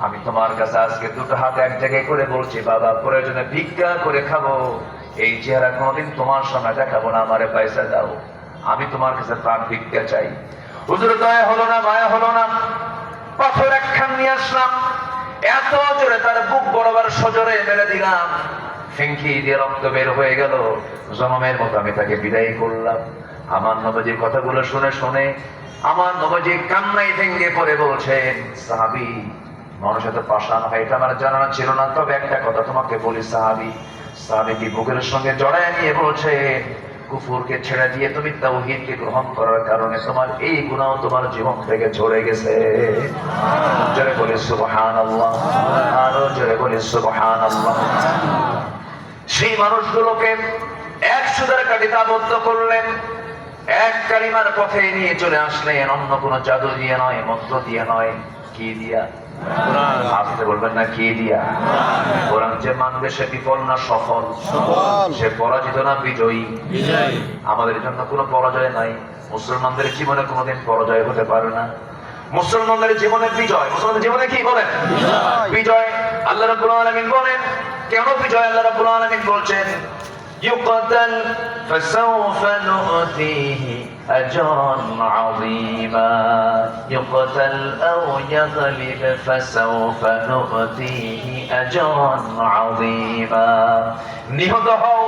আমি তোমার কাছে আজকে দুটো হাত এক জায়গায় করে বলছি, বাবা, প্রয়োজনে ভিক্ষা করে খাব। এই চেহারা কোনোদিন তোমার সামনে দেখাবো না, আমারে পয়সা দাও। আমি তোমার কাছে প্রাণ ভিক্ষা চাই। হুজুর, দয়া হলো না, মায়া হলো না। পাথর একখান নিয়ে আসলাম। এত জোরে তার বুক বরাবর সজরে মেরে দিলাম। ফিঙ্কি দিয়ে রক্ত বের হয়ে গেল। জনমের মতো আমি তাকে বিদায় করলাম। আমার নবজির কথাগুলো শুনে শুনে আমার নবজি কান্নাই ভেঙ্গে পড়ে বলছেন, সাহাবি মানুষের তো পাশান হয়, এটা আমার জানা ছিল না। তবে একটা কথা তোমাকে বলি, সাহাবি। সাহাবি কি বুকের সঙ্গে জড়ায় নিয়ে বলছে, কুফুরকে ছেড়ে দিয়ে তুমি তাওহীদকে গ্রহণ করার কারণে তোমার এই গুণাও তোমার জীবন থেকে ঝরে গেছে। জোরে বলি, সুবহানাল্লাহ। আরও জোরে বলি, সুবহানাল্লাহ। সেই মানুষগুলোকে এক সুদের আবদ্ধ করলেন, এক কালিমার পথে নিয়ে চলে আসলেন। অন্য কোনো জাদু দিয়ে নয়, মন্ত্র দিয়ে নয়। কি দিয়া? আসতে বলবেন না কি দিয়া? কোরআন। যে মানবে সে বিফল না সফল। সে পরাজিত না বিজয়ী। আমাদের জন্য কোনো পরাজয় নাই। মুসলমানদের জীবনে কোনোদিন পরাজয় হতে পারে না। মুসলমানদের জীবনে বিজয়। মুসলমানদের জীবনে কি বলেন? বিজয়। বিজয়। আল্লাহ রাব্বুল আলামিন বলেন কেন বিজয় আল্লাহ রাব্বুল আলামিন বলছেন? يقتل فسوف نؤتيه أجرا عظيما يقتل أو يغلب فسوف نؤتيه أجرا عظيما নিহত হও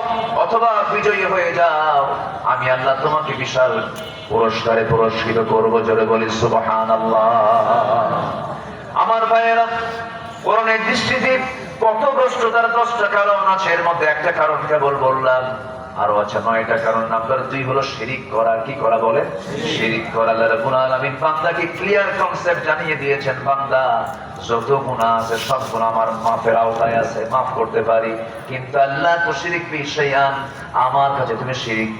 অথবা বিজয়ী হয়ে যাও আমি আল্লাহ তোমাকে বিশাল পুরস্কারে পুরস্কৃত করবো জোরে বলি সুবহান আমার ভাইয়েরা করণের দৃষ্টিতে কত ভ্রষ্টতার দশটা কারণ আছে। এর মধ্যে একটা কারণ কেবল বললাম আরও আছে নয়টা কারণ। নাম্বার দুই হলো শিরিক করা। কি করা বলে? শিরিক। করা। আল্লাহ রাব্বুল আলামিন বান্দাকে ক্লিয়ার কনসেপ্ট জানিয়ে দিয়েছেন বান্দা যত গুনাহ আছে সব গুনাহ আমার মাফের আওতায় আছে মাফ করতে পারি। কিন্তু আল্লাহ তো শিরিক বিশায়ান আমার কাছে তুমি শিরিক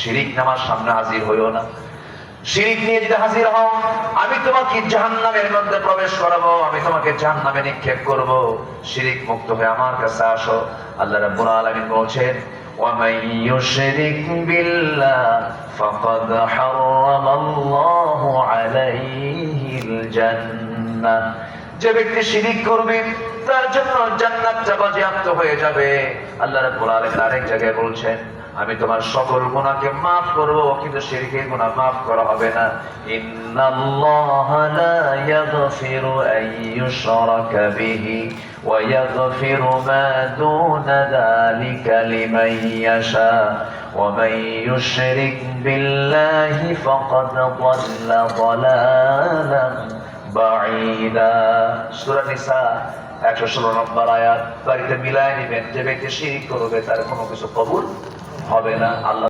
শিরিক নামার সামনে হাজির হইও না। শিরিক নিয়ে যদি হাজির হও আমি তোমাকে জাহান্নামের মধ্যে প্রবেশ করাবো আমি তোমাকে জাহান্নামে নিক্ষেপ করব শিরিক মুক্ত হয়ে আমার কাছে আসো আল্লাহ রাব্বুল আলামিন বলছেন ومن يشرك بالله فقد حرم الله عليه الجنة যে ব্যক্তি শিরিক করবে তার জন্য জান্নাতটা বাজেয়াপ্ত হয়ে যাবে আল্লাহ রাব্বুল আলামিন আরেক জায়গায় বলছেন আমি তোমার সকল গুনাহকে maaf করব কিন্তু শিরকের গুনাহ maaf করা হবে না ইন্নাল্লাহা লা ইয়াগফিরু আন ইউশরাকা বিহি ওয়া ইয়াগফিরু মা দুনা যালিকা লিমান ইয়াশা ওয়া মান ইউশরিক বিল্লাহি ফাকাদ ضل ضلالا বাঈদা সূরা নিসা একশো ষোলো নম্বর আয়াত বাড়িতে মিলায় নিবেন যে ব্যক্তি শিরিক করবে তার কোনো কিছু কবুল হবে না আল্লাহ